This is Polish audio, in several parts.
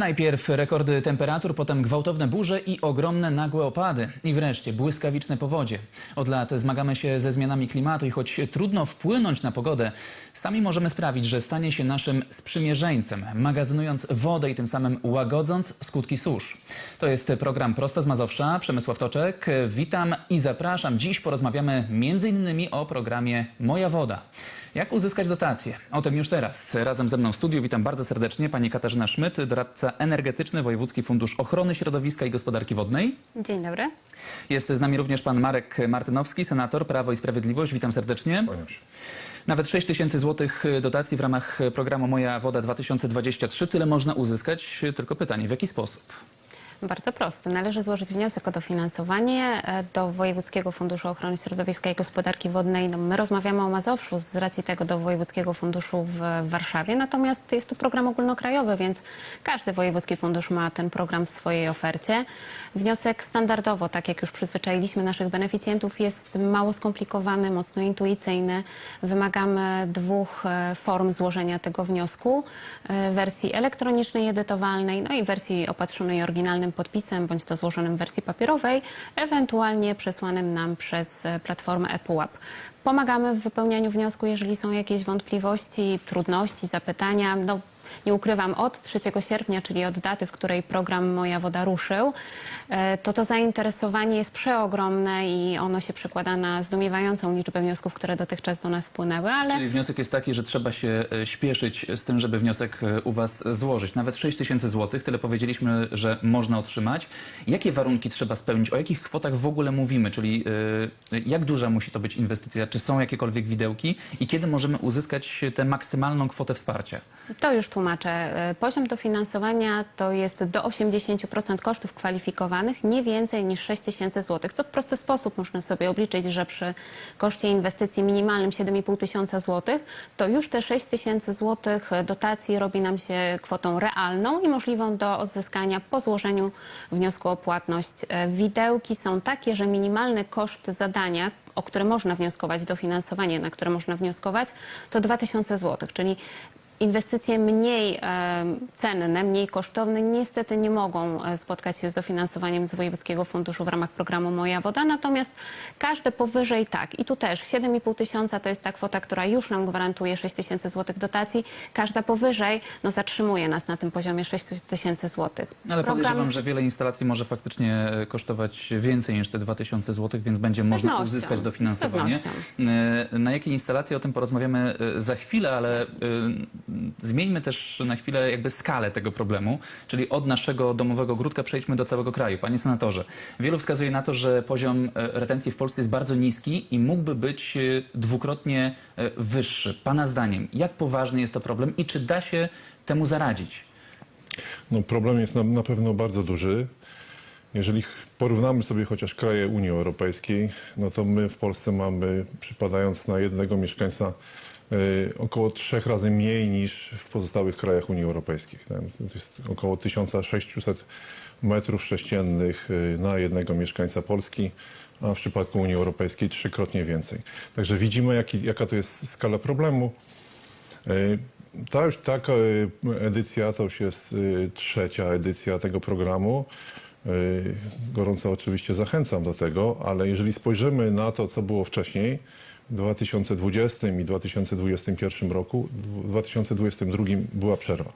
Najpierw rekordy temperatur, potem gwałtowne burze i ogromne nagłe opady. I wreszcie błyskawiczne powodzie. Od lat zmagamy się ze zmianami klimatu i choć trudno wpłynąć na pogodę, sami możemy sprawić, że stanie się naszym sprzymierzeńcem, magazynując wodę i tym samym łagodząc skutki susz. To jest program Prosto z Mazowsza. Przemysław Toczek. Witam i zapraszam. Dziś porozmawiamy m.in. o programie Moja Woda. Jak uzyskać dotacje? O tym już teraz. Razem ze mną w studiu witam bardzo serdecznie pani Katarzyna Szmyt, doradca energetyczny Wojewódzki Fundusz Ochrony Środowiska i Gospodarki Wodnej. Dzień dobry. Jest z nami również pan Marek Martynowski, senator Prawo i Sprawiedliwość. Witam serdecznie. Kłaniam się. Nawet 6 tysięcy złotych dotacji w ramach programu Moja Woda 2023. Tyle można uzyskać. Tylko pytanie, w jaki sposób? Bardzo prosty. Należy złożyć wniosek o dofinansowanie e, do Wojewódzkiego Funduszu Ochrony Środowiska i Gospodarki Wodnej. No, my rozmawiamy o Mazowszu z racji tego do Wojewódzkiego Funduszu w Warszawie, natomiast jest to program ogólnokrajowy, więc każdy wojewódzki fundusz ma ten program w swojej ofercie. Wniosek standardowo, tak jak już przyzwyczailiśmy naszych beneficjentów, jest mało skomplikowany, mocno intuicyjny. Wymagamy dwóch e, form złożenia tego wniosku. e, Wersji elektronicznej, edytowalnej, no i wersji opatrzonej oryginalnym podpisem, bądź to złożonym w wersji papierowej, ewentualnie przesłanym nam przez e, platformę ePUAP. Pomagamy w wypełnianiu wniosku, jeżeli są jakieś wątpliwości, trudności, zapytania. No, nie ukrywam, od 3 sierpnia, czyli od daty, w której program Moja Woda ruszył, e, to to zainteresowanie jest przeogromne i ono się przekłada na zdumiewającą liczbę wniosków, które dotychczas do nas wpłynęły, ale Czyli wniosek jest taki, że trzeba się e, śpieszyć z tym, żeby wniosek e, u Was złożyć. Nawet 6 tysięcy złotych, tyle powiedzieliśmy, że można otrzymać. Jakie warunki trzeba spełnić? O jakich kwotach w ogóle mówimy? Czyli jak duża musi to być inwestycja? Czy są jakiekolwiek widełki? I kiedy możemy uzyskać tę maksymalną kwotę wsparcia? To już tłumaczę. E, Poziom dofinansowania to jest do 80% kosztów kwalifikowanych, nie więcej niż 6 tysięcy złotych, co w prosty sposób można sobie obliczyć, że przy koszcie inwestycji minimalnym 7,5 tysiąca złotych, to już te 6 tysięcy złotych dotacji robi nam się kwotą realną i możliwą do odzyskania po złożeniu wniosku o płatność. E, Widełki są takie, że minimalny koszt zadania, o które można wnioskować, dofinansowanie, na które można wnioskować, to 2000 złotych, czyli Inwestycje mniej cenne, mniej kosztowne niestety nie mogą e, spotkać się z dofinansowaniem z Wojewódzkiego Funduszu w ramach programu Moja Woda, natomiast każde powyżej tak. I tu też 7,5 tysiąca to jest ta kwota, która już nam gwarantuje 6 tysięcy złotych dotacji. Każda powyżej no, zatrzymuje nas na tym poziomie 6 tysięcy złotych. Ale podejrzewam, że wiele instalacji może faktycznie e, kosztować więcej niż te 2000 zł, więc będzie można uzyskać dofinansowanie. E, Na jakie instalacje o tym porozmawiamy za chwilę, ale zmieńmy też na chwilę jakby skalę tego problemu, czyli od naszego domowego ogródka przejdźmy do całego kraju. Panie senatorze, wielu wskazuje na to, że poziom e, retencji w Polsce jest bardzo niski i mógłby być e, dwukrotnie e, wyższy. Pana zdaniem, jak poważny jest to problem i czy da się temu zaradzić? No, problem jest na, na pewno bardzo duży. Jeżeli porównamy sobie chociaż kraje Unii Europejskiej, no to my w Polsce mamy, przypadając na jednego mieszkańca, około trzech razy mniej niż w pozostałych krajach Unii Europejskiej. To jest około 1600 metrów sześciennych y, na jednego mieszkańca Polski, a w przypadku Unii Europejskiej trzykrotnie więcej. Także widzimy, jaki, jaka to jest skala problemu. Y, Ta już taka edycja to już jest trzecia edycja tego programu. Gorąco oczywiście zachęcam do tego, ale jeżeli spojrzymy na to, co było wcześniej, 2020 i 2021 roku, w 2022 była przerwa.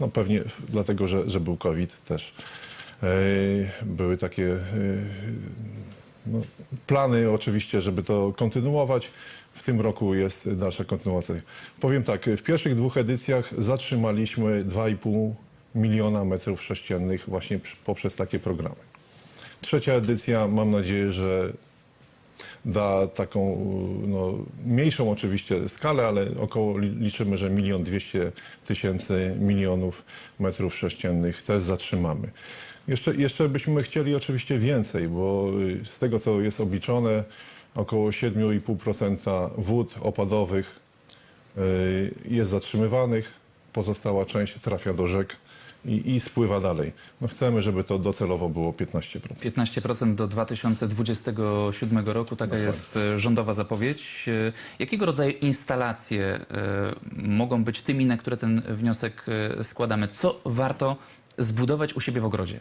No pewnie dlatego, że, że był COVID też. Y, Były takie y, no, plany oczywiście, żeby to kontynuować. W tym roku jest dalsza kontynuacja. Powiem tak, w pierwszych dwóch edycjach zatrzymaliśmy 2,5 miliona metrów sześciennych właśnie poprzez takie programy. Trzecia edycja, mam nadzieję, że da taką no, mniejszą oczywiście skalę, ale około li- liczymy, że milion dwieście tysięcy milionów metrów sześciennych też zatrzymamy. Jeszcze, jeszcze byśmy chcieli oczywiście więcej, bo y, z tego co jest obliczone, około 7,5% wód opadowych y, jest zatrzymywanych, pozostała część trafia do rzek i, i spływa dalej. No chcemy, żeby to docelowo było 15%. 15% do 2027 roku, taka jest e, rządowa zapowiedź. E, Jakiego rodzaju instalacje e, mogą być tymi, na które ten wniosek składamy? Co warto zbudować u siebie w ogrodzie?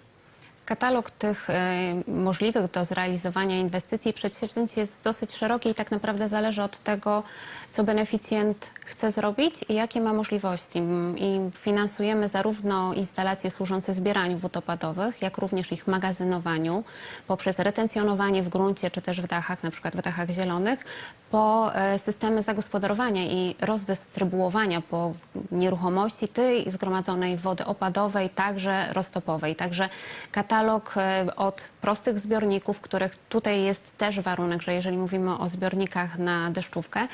Katalog tych e, możliwych do zrealizowania inwestycji i przedsięwzięć jest dosyć szeroki i tak naprawdę zależy od tego, co beneficjent chce zrobić i jakie ma możliwości. M, I finansujemy zarówno instalacje służące zbieraniu wód opadowych, jak również ich magazynowaniu poprzez retencjonowanie w gruncie czy też w dachach, na przykład w dachach zielonych, po e, systemy zagospodarowania i rozdystrybuowania po nieruchomości tej zgromadzonej wody opadowej, także roztopowej. Także katalog e, od prostych zbiorników, których tutaj jest też warunek, że jeżeli mówimy o zbiornikach na deszczówkę,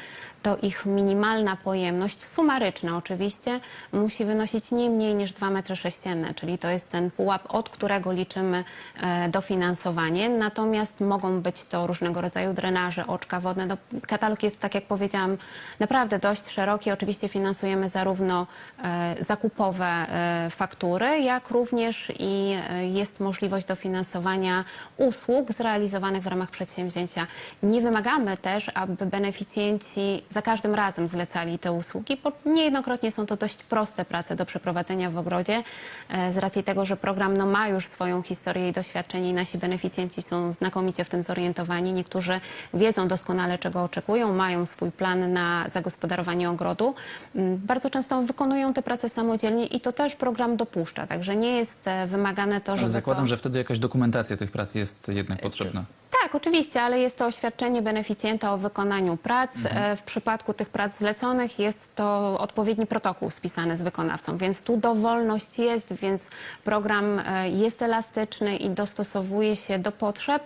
to ich minimalna pojemność, sumaryczna oczywiście, musi wynosić nie mniej niż 2 metry sześcienne, czyli to jest ten pułap, od którego liczymy e, dofinansowanie. Natomiast mogą być to różnego rodzaju drenaże, oczka wodne. No, katalog jest, tak jak powiedziałam, naprawdę dość szeroki. Oczywiście finansujemy zarówno e, zakupowe faktury, jak również i jest możliwość dofinansowania usług zrealizowanych w ramach przedsięwzięcia. Nie wymagamy też, aby beneficjenci za każdym razem zlecali te usługi, bo niejednokrotnie są to dość proste prace do przeprowadzenia w ogrodzie, e, z racji tego, że program no, ma już swoją historię i doświadczenie i nasi beneficjenci są znakomicie w tym zorientowani. Niektórzy wiedzą doskonale, czego oczekują, mają swój plan na zagospodarowanie ogrodu. Mm, Bardzo często wykonują te prace samodzielnie i to też program dopuszcza, także nie jest e, wymagane to, żeby Ale to... że wtedy jakaś dokumentacja tych prac jest jednak potrzebna. Tak, oczywiście, ale jest to oświadczenie beneficjenta o wykonaniu prac. E, W przypadku tych prac zleconych jest to odpowiedni protokół spisany z wykonawcą, więc tu dowolność jest, więc program e, jest elastyczny i dostosowuje się do potrzeb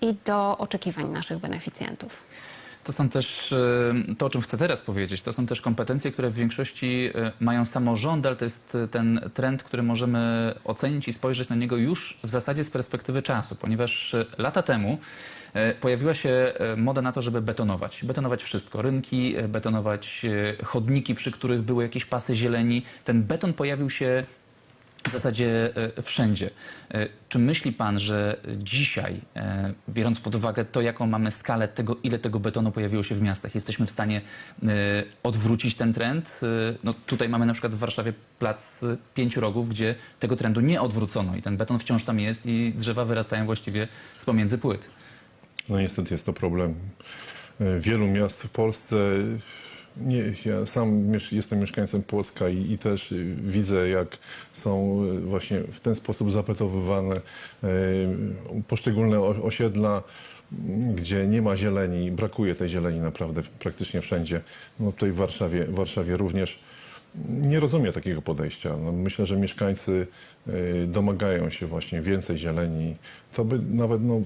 i do oczekiwań naszych beneficjentów. To są też, e, to o czym chcę teraz powiedzieć, to są też kompetencje, które w większości e, mają samorządy, ale to jest e, ten trend, który możemy ocenić i spojrzeć na niego już w zasadzie z perspektywy czasu, ponieważ lata temu pojawiła się moda na to, żeby betonować. Betonować wszystko. Rynki, betonować chodniki, przy których były jakieś pasy zieleni. Ten beton pojawił się w zasadzie e, wszędzie. E, Czy myśli pan, że dzisiaj, e, biorąc pod uwagę to, jaką mamy skalę tego, ile tego betonu pojawiło się w miastach, jesteśmy w stanie odwrócić ten trend? No, tutaj mamy na przykład w Warszawie plac pięciu rogów, gdzie tego trendu nie odwrócono i ten beton wciąż tam jest i drzewa wyrastają właściwie z pomiędzy płyt. No niestety jest to problem wielu miast w Polsce. Nie, ja sam jestem mieszkańcem Płocka i, i też widzę, jak są y, właśnie w ten sposób zapetowywane e, poszczególne osiedla, gdzie nie ma zieleni, brakuje tej zieleni naprawdę praktycznie wszędzie. No tutaj w Warszawie, w Warszawie również nie rozumiem takiego podejścia. No, myślę, że mieszkańcy y, domagają się właśnie więcej zieleni. To by nawet no,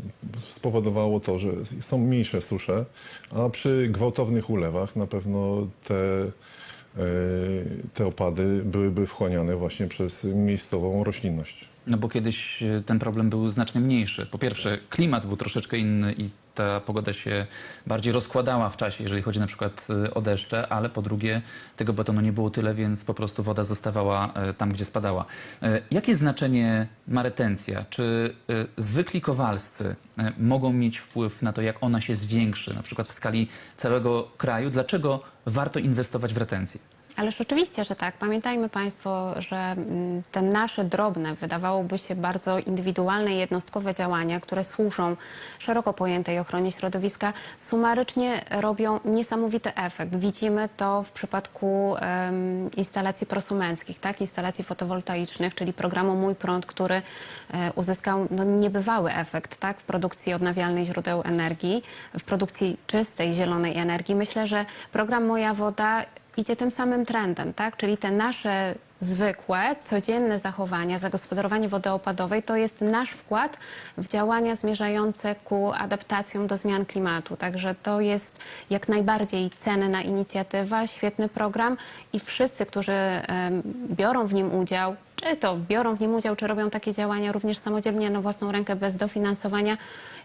spowodowało to, że są mniejsze susze, a przy gwałtownych ulewach na pewno te, y, te opady byłyby wchłaniane właśnie przez miejscową roślinność. No bo kiedyś e, ten problem był znacznie mniejszy. Po pierwsze, klimat był troszeczkę inny i ta pogoda się bardziej rozkładała w czasie, jeżeli chodzi na przykład e, o deszcze, ale po drugie, tego betonu nie było tyle, więc po prostu woda zostawała e, tam, gdzie spadała. Jakie znaczenie ma retencja? Czy zwykli kowalscy mogą mieć wpływ na to, jak ona się zwiększy, na przykład w skali całego kraju? Dlaczego warto inwestować w retencję? Ależ oczywiście, że tak. Pamiętajmy Państwo, że mm, te nasze drobne, wydawałoby się bardzo indywidualne jednostkowe działania, które służą szeroko pojętej ochronie środowiska, sumarycznie robią niesamowity efekt. Widzimy to w przypadku em, instalacji prosumenckich, tak? instalacji fotowoltaicznych, czyli programu Mój Prąd, który e, uzyskał no, niebywały efekt tak? w produkcji odnawialnych źródeł energii, w produkcji czystej, zielonej energii. Myślę, że program Moja Woda idzie tym samym trendem, tak? Czyli te nasze zwykłe, codzienne zachowania, zagospodarowanie wody opadowej to jest nasz wkład w działania zmierzające ku adaptacjom do zmian klimatu. Także to jest jak najbardziej cenna inicjatywa, świetny program i wszyscy, którzy biorą w nim udział, czy to biorą w nim udział, czy robią takie działania również samodzielnie na własną rękę bez dofinansowania,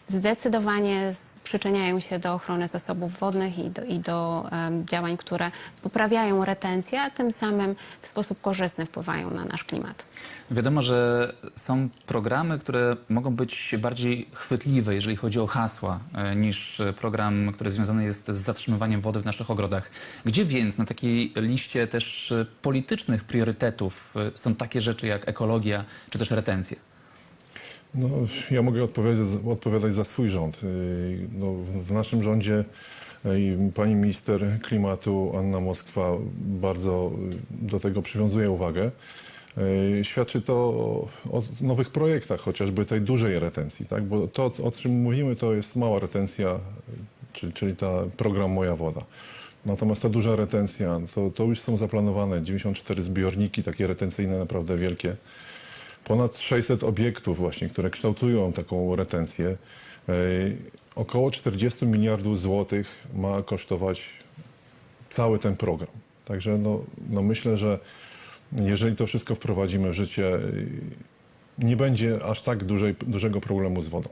zdecydowanie przyczyniają się do ochrony zasobów wodnych i do, i do em, działań, które poprawiają retencję, a tym samym w sposób korzystny wpływają na nasz klimat. Wiadomo, że są programy, które mogą być bardziej chwytliwe, jeżeli chodzi o hasła, e, niż program, który związany jest z zatrzymywaniem wody w naszych ogrodach. Gdzie więc na takiej liście też politycznych priorytetów e, są takie rzeczy jak ekologia czy też retencja? No, ja mogę odpowiadać, odpowiadać za swój rząd. Yy, No, w naszym rządzie yy, pani minister klimatu Anna Moskwa bardzo yy, do tego przywiązuje uwagę. Świadczy to o, nowych projektach, chociażby tej dużej retencji, tak? bo to, o czym mówimy, to jest mała retencja, czyli, czyli ta program Moja Woda. Natomiast ta duża retencja, to, to już są zaplanowane 94 zbiorniki, takie retencyjne, naprawdę wielkie ponad 600 obiektów właśnie, które kształtują taką retencję. E, Około 40 miliardów złotych ma kosztować cały ten program. Także no, no myślę, że jeżeli to wszystko wprowadzimy w życie, nie będzie aż tak dużej, dużego problemu z wodą.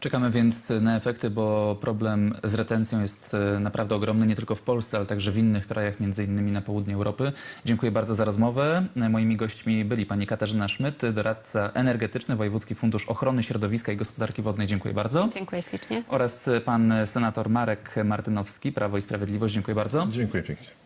Czekamy więc na efekty, bo problem z retencją jest e, naprawdę ogromny nie tylko w Polsce, ale także w innych krajach, między innymi na południu Europy. Dziękuję bardzo za rozmowę. E, Moimi gośćmi byli pani Katarzyna Szmyt, doradca energetyczny Wojewódzki Fundusz Ochrony Środowiska i Gospodarki Wodnej. Dziękuję bardzo. Dziękuję ślicznie. Oraz pan senator Marek Martynowski, Prawo i Sprawiedliwość. Dziękuję bardzo. Dziękuję pięknie.